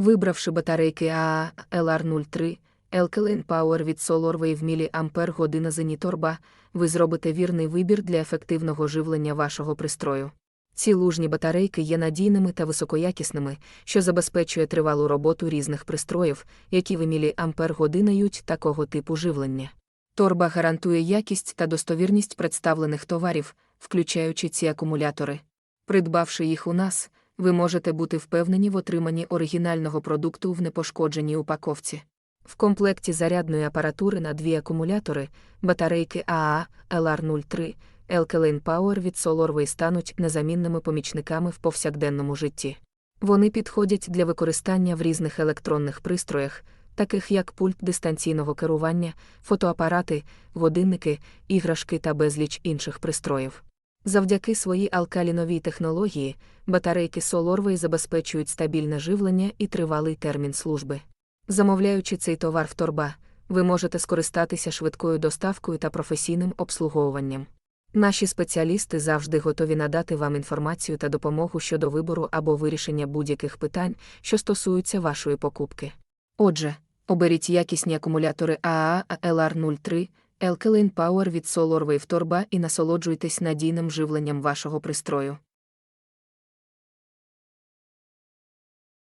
Вибравши батарейки АА LR03, Alkaline Power від SolarWave година Зеніторба, ви зробите вірний вибір для ефективного живлення вашого пристрою. Ці лужні батарейки є надійними та високоякісними, що забезпечує тривалу роботу різних пристроїв, які в міліампер годинають такого типу живлення. Торба гарантує якість та достовірність представлених товарів, включаючи ці акумулятори. Придбавши їх у нас, ви можете бути впевнені в отриманні оригінального продукту в непошкодженій упаковці. В комплекті зарядної апаратури на дві акумулятори, батарейки АА LR03, Alkaline Power від SolarWay стануть незамінними помічниками в повсякденному житті. Вони підходять для використання в різних електронних пристроях, таких як пульт дистанційного керування, фотоапарати, годинники, іграшки та безліч інших пристроїв. Завдяки своїй алкаліновій технології, батарейки SolarWay забезпечують стабільне живлення і тривалий термін служби. Замовляючи цей товар в торба, ви можете скористатися швидкою доставкою та професійним обслуговуванням. Наші спеціалісти завжди готові надати вам інформацію та допомогу щодо вибору або вирішення будь-яких питань, що стосуються вашої покупки. Отже, оберіть якісні акумулятори АА LR03, Alkaline Power від SolarWave Torba і насолоджуйтесь надійним живленням вашого пристрою.